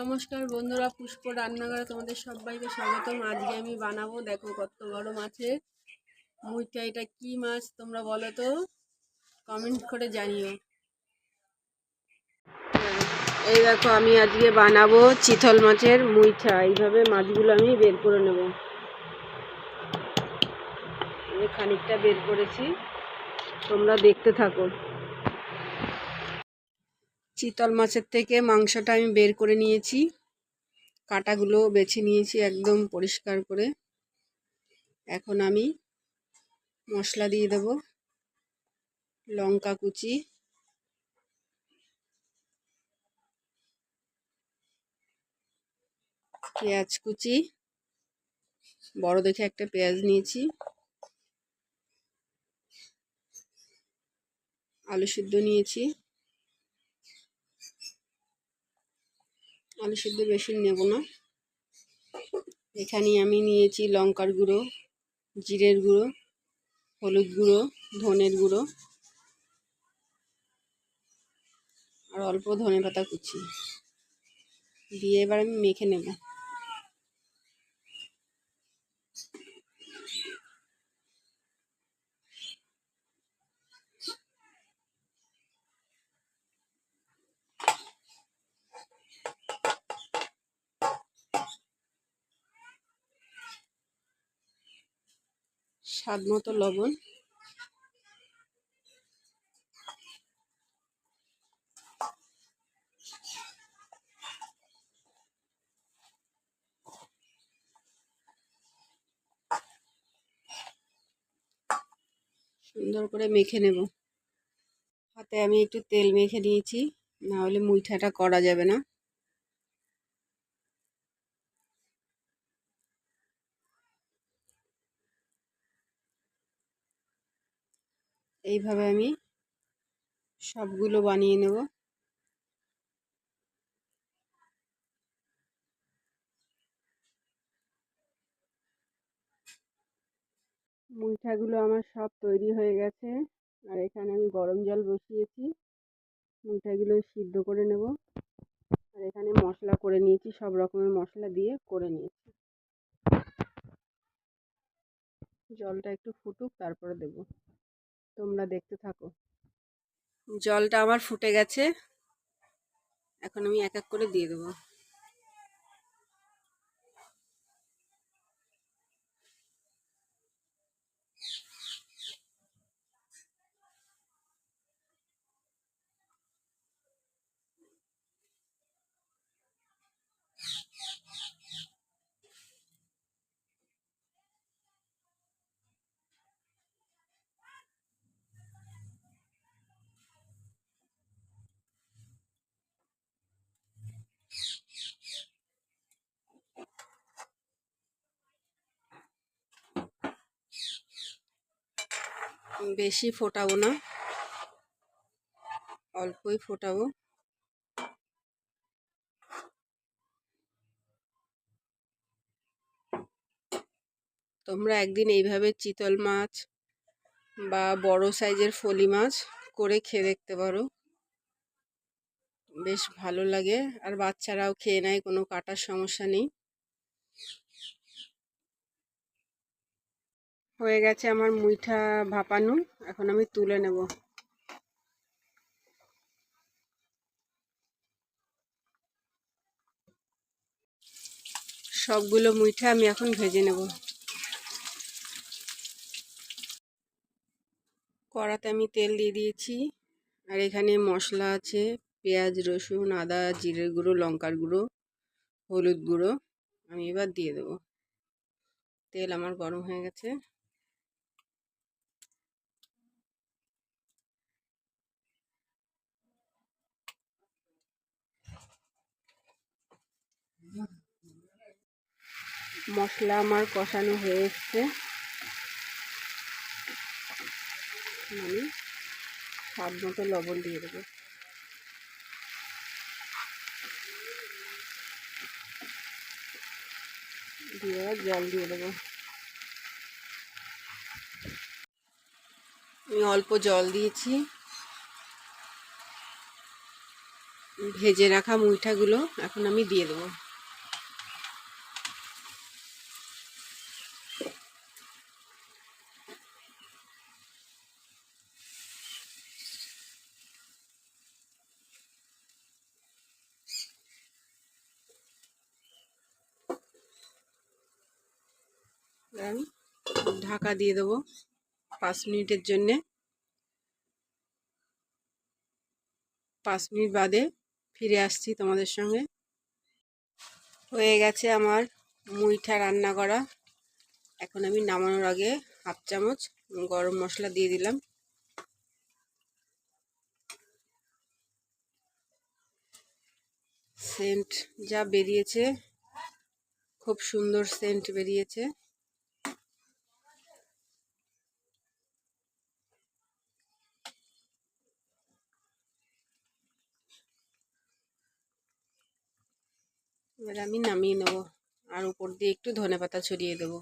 নমস্কার বন্ধুরা, পুষ্প রান্নাঘরে তোমাদের সবাইকে স্বাগতম। আজকে আমি বানাবো, দেখো কত বড় মাছের মুইটা, এটা কি মাছ তোমরা বলো তো? কমেন্ট করে জানিও। এই দেখো, আমি আজকে বানাবো চিতল মাছের মুইঠা। এইভাবে মাছগুলো আমি বের করে নেব। খানিকটা বের করেছি। তোমরা দেখতে থাকো। চিতল মাছের থেকে মাংসটা আমি বের করে নিয়েছি। কাটাগুলো বেছে নিয়েছি একদম পরিষ্কার করে। এখন আমি মশলা দিয়ে দেব। লঙ্কা কুচি। পেঁয়াজ কুচি। বড় দেখে একটা পেঁয়াজ নিয়েছি। আলু সিদ্ধ নিয়েছি। আলু সিদ্ধ বেশি নেব না। এখানে আমি নিয়েছি লঙ্কার গুঁড়ো, জিরের গুঁড়ো, হলুদ গুঁড়ো, ধনের গুঁড়ো আর অল্প ধনে পাতা কুচি। দিয়ে এবার আমি মেখে নেব। স্বাদ মতো লবণ। সুন্দর করে মেখে নেব। হাতে আমি একটু তেল মেখে নিয়েছি, না হলে মুইঠাটা করা যাবে না। এইভাবে আমি সবগুলো বানিয়ে নেব। মুইঠাগুলো আমার সব তৈরি হয়ে গেছে। আর এখানে আমি গরম জল বসিয়েছি। মুইঠাগুলো সিদ্ধ করে নেব। আর এখানে মশলা করে নিয়েছি, সব রকমের মশলা দিয়ে করে নিয়েছি। জলটা একটু ফুটুক, তারপরে দেব। তোমরা দেখতে থাকো। জলটা আমার ফুটে গেছে। এখন আমি এক এক করে দিয়ে দেবো। বেশি ফোটাবো না। অল্পই ফোটাবো। তোমরা একদিন এইভাবে চিতল মাছ বা বড় সাইজের ফলি মাছ করে খেয়ে দেখতে পারো। বেশ ভালো লাগে। আর বাচ্চারাও খেয়ে নেয়, কোনো কাটার সমস্যা নেই। হয়ে গেছে আমার মুইঠা ভাপানো এখন আমি তুলে নেব। সবগুলো মুইঠা আমি এখন ভেজে নেব। কড়াতে আমি তেল দিয়ে দিয়েছি। আর এখানে মশলা আছে, পেঁয়াজ, রসুন, আদা, জিরের গুঁড়ো, লঙ্কার গুঁড়ো, হলুদ গুঁড়ো, আমি এবার দিয়ে দেবো। তেল আমার গরম হয়ে গেছে। মশলা আমার কষানো হয়ে এসছে। আমি স্বাদ মতো লবণ দিয়ে দেবো। দিয়ে জল দিয়ে দেবো। আমি অল্প জল দিয়েছি। ভেজে রাখা মুইঠাগুলো এখন আমি দিয়ে দেবো। আমি ঢাকা দিয়ে দেবো পাঁচ মিনিটের জন্যে। পাঁচ মিনিট বাদে ফিরে আসছি তোমাদের সঙ্গে। হয়ে গেছে আমার মুইঠা রান্না করা। এখন আমি নামানোর আগে হাফ চামচ গরম মশলা দিয়ে দিলাম। সেন্ট যা বেরিয়েছে, খুব সুন্দর সেন্ট বেরিয়েছে। এবার আমি নামিয়ে নেব। আর উপর দিয়ে একটু ধনে পাতা ছড়িয়ে দেবো।